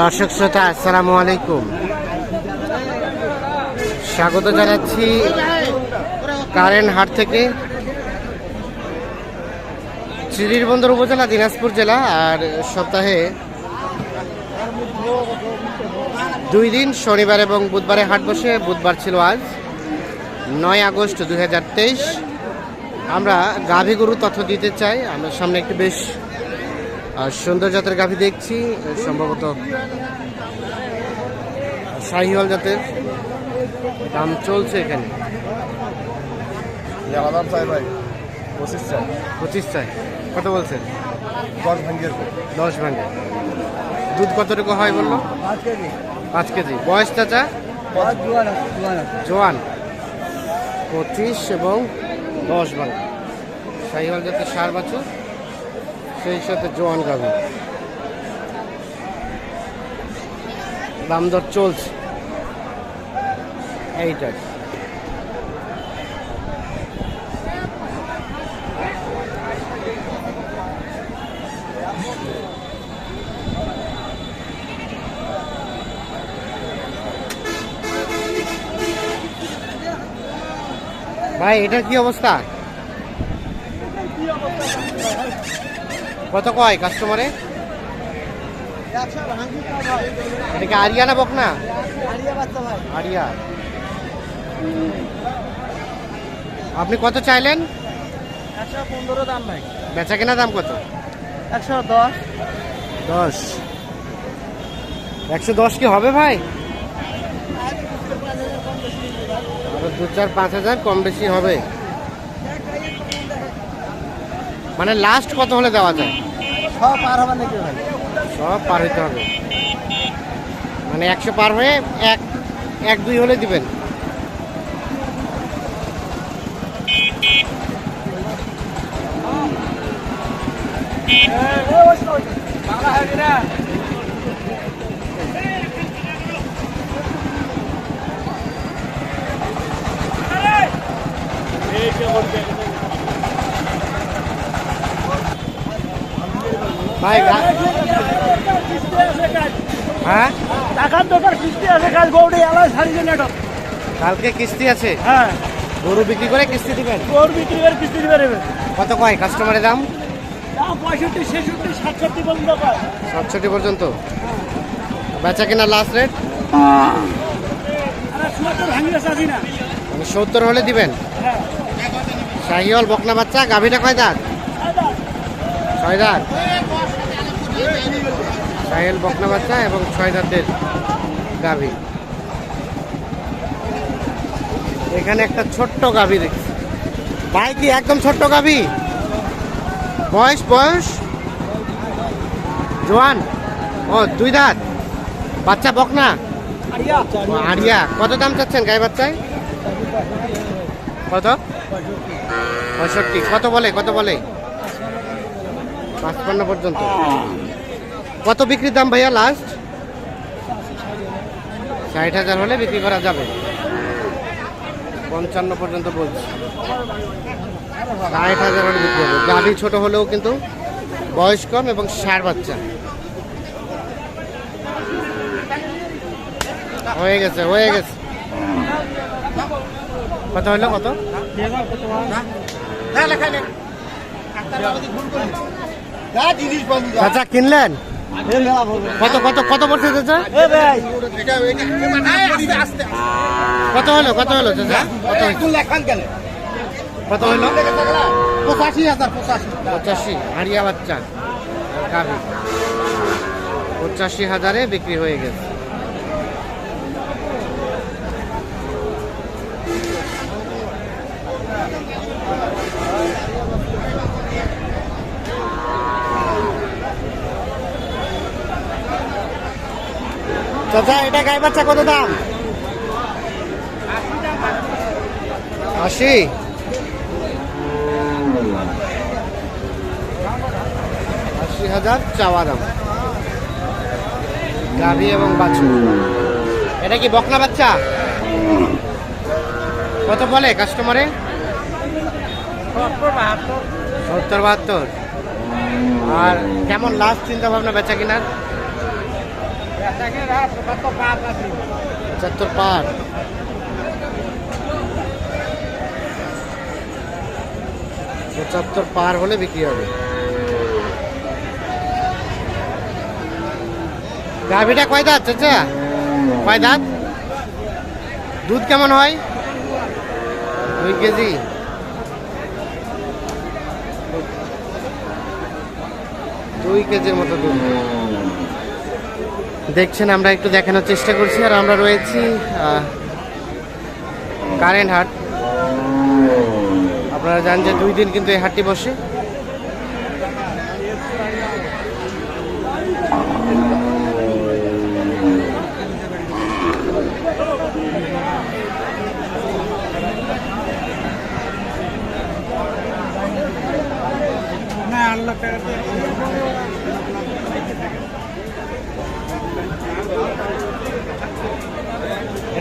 দর্শক শ্রোতা, আসসালামু আলাইকুম। স্বাগত জানাচ্ছি কারেন্ট হাট থেকে শ্রীবন্দর উপজেলা, দিনাজপুর জেলা, আর সপ্তাহে দুই দিন, শনিবার এবং বুধবারে হাট বসে, বুধবার ছিল আজ, নয় আগস্ট দুই হাজার তেইশ। আমরা গাভী গরু তথ্য দিতে চাই। আমরা সামনে একটি বেশ সুন্দর জাতের গাভী দেখছি সম্ভবত শাহিওয়াল জাতের। দাম চলছে এখানে। আলাদাম চাই ভাই পঁচিশ চাই। পঁচিশ চাই। কত বলছেন? দশ ভাঙ্গের দশ ভাঙে দুধ কতটুকু হয় বলল? পাঁচ কেজি। বয়স চাচা? জোয়ান পঁচিশ এবং দশ ভাঙে শাহিওয়াল জাতের সার বাছুর? সেই সাথে জোয়ান গাভী। দাম দর চলছে। এইটাই। ভাই এটার কি অবস্থা? কত কয় কাস্টমারে এটা কি আরিয়া না? আরিয়া। আপনি কত চাইলেন? একশো পনেরো দাম ভাই বেচা কেনা দাম কত? একশো দশ। দশ একশো দশ কি হবে ভাই? দু চার পাঁচ হাজার কম বেশি হবে। মানে লাস্ট কত হলে দেওয়া যায়? সব পার হবে নাকি ভাই? সব পার হইতে হবে। মানে একশো পার হয়ে এক এক দুই হলে দিবেন। বাংলা হবে ভাই হ্যাঁ? টাকার দরকার কিস্তি আছে কাল গৌড়ে এলাই সারিয়ে নেটো কালকে কিস্তি আছে? হ্যাঁ। গরু বিক্রি করে কিস্তি দিবেন? গৌড় বিক্রি করে কিস্তি দিবে নেবে কত কয়? কাস্টমারের দাম? দাম পঁয়ষট্টি ছেষট্টি সাতষট্টি পর্যন্ত সাতষট্টি পর্যন্ত। বেচা কিনা লাস্ট রেট মানে সত্তর হলে দিবেন? হ্যাঁ। শাহিওয়াল বকনা বাচ্চা গাভীটা কয় দাঁত? ছয় দাঁত শাহিওয়াল বকনা বাচ্চা এবং ছয় দাঁতের গাভী। এখানে একটা ছোট্ট গাভী দেখছি। ভাই কি একদম ছোট্ট গাভী? বয়স বয়স? জোয়ান? ও দুই দাঁত। বাচ্চা বকনা? আরিয়া কত দাম চাচ্ছেন গায়ে বাচ্চায়? কত? পঁয়ষট্টি। কত বলে? কত বলে? পাঁচপান্ন পর্যন্ত। কত বিক্রির দাম ভাইয়া লাস্ট ষাট হাজার হলে বিক্রি করা যাবে। পঞ্চান্ন পর্যন্ত বলছি। ষাট হাজার হলে বিক্রি হবে। গাভি ছোট হলেও কিন্তু বয়স কম এবং ষাট বাচ্চা। হয়ে গেছে হয়ে গেছে। কত? হলো কত চাচা কিনলেন? কত কত কত পড়ছে চাচা? কত হলো কত হলো চাচা? কত কত হলো? পঁচাশি হাজার পঁচাশি। হাড়িয়া হারিয়া বাচ্চা পঁচাশি হাজারে বিক্রি হয়ে গেছে। চাচা এটা গাই বাচ্চা কত দাম? আশি। আশি হাজার চাওয়া দাম। গাভী এবং বাছুর। এটা কি বকনা বাচ্চা? কত বলে কাস্টমারে সত্তর বাহাত্তর। সত্তর বাহাত্তর। আর কেমন লাস্ট চিন্তা ভাবনা বেচা কিনার? পঁচাত্তর পার। পঁচাত্তর পার হলে বিক্রি হবে। গাভিটা কয় দাঁত, চাচা? কয় দাঁত? দুধ কেমন হয়? দুই কেজি। দুই কেজির মতো দুধ। দেখছেন, আমরা একটু দেখানোর চেষ্টা করছি। আর আমরা রয়েছি কারেন্ট হাট আপনারা জানেন যে দুই দিন কিন্তু এই হাটটি বসে।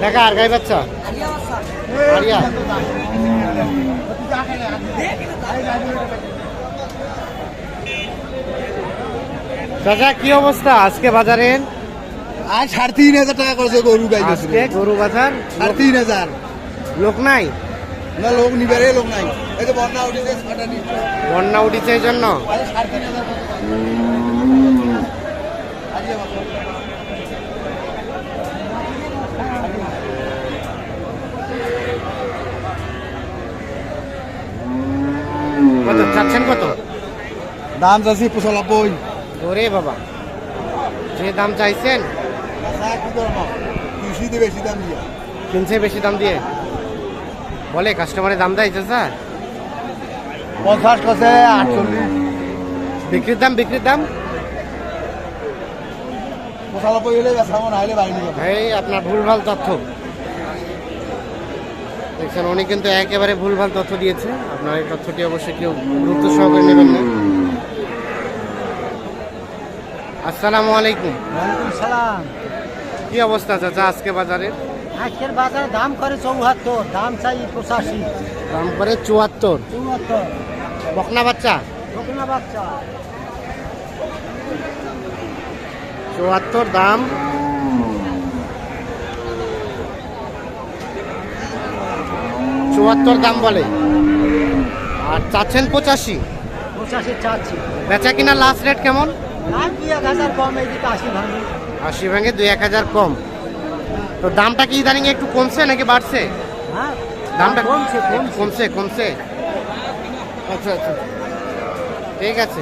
এটাকে আর গাই বাচ্চা? আরিয়া। চাচা কি অবস্থা আজকে বাজারের আর সাড়ে তিন হাজার টাকা করেছে গরু গাই আজকে গরু বাজার সাড়ে তিন হাজার। লোক নাই? না লোক নিবারে লোক নাই। এই যে বন্যা উঠেছে বন্যা উঠিছে এই জন্য? সাড়ে তিন হাজার কত? আজকে বাবা। কত চাচ্ছেন কত দাম যাচ্ছি পঁচানব্বই। ওরে বাবা যে দাম চাইছেন বেশি দাম দিয়ে। কিনছে বেশি দাম দিয়ে। বলে কাস্টমারের দাম দেয় চাচা পঞ্চাশ কাছে আটচল্লিশ। বিক্রির দাম বিক্রির দাম? পঁচানব্বই হলে হলে এই আপনার ভুলভাল তথ্য। দেখছেন উনি কিন্তু একেবারে ভুলভাল তথ্য দিয়েছে। আপনার এই তথ্যটি অবশ্যই কেউ গুরুত্ব সহকারে নেবেন না। আসসালামু আলাইকুম। ওয়ালাইকুম সালাম। কি অবস্থা চাচা আজকে বাজারে? আজকের বাজারে দাম করে চৌহাত্তর দাম চাই পঁচাশি। দাম করে চুয়াত্তর। চৌহাত্তর বকনা বাচ্চা? দোকানা বাচ্চা। চুয়াত্তর দাম? চুয়াত্তর দাম বলে। আর চাচ্ছেন পঁচাশি? পঁচাশি চাচ্ছি। বেচা কিনা লাস্ট রেট কেমন? আশি ভাঙে দুই এক হাজার কম। তো দামটা কি ইদানিং একটু কমছে নাকি বাড়ছে? হ্যাঁ দামটা কমছে। কমছে কমছে। আচ্ছা আচ্ছা। ঠিক আছে।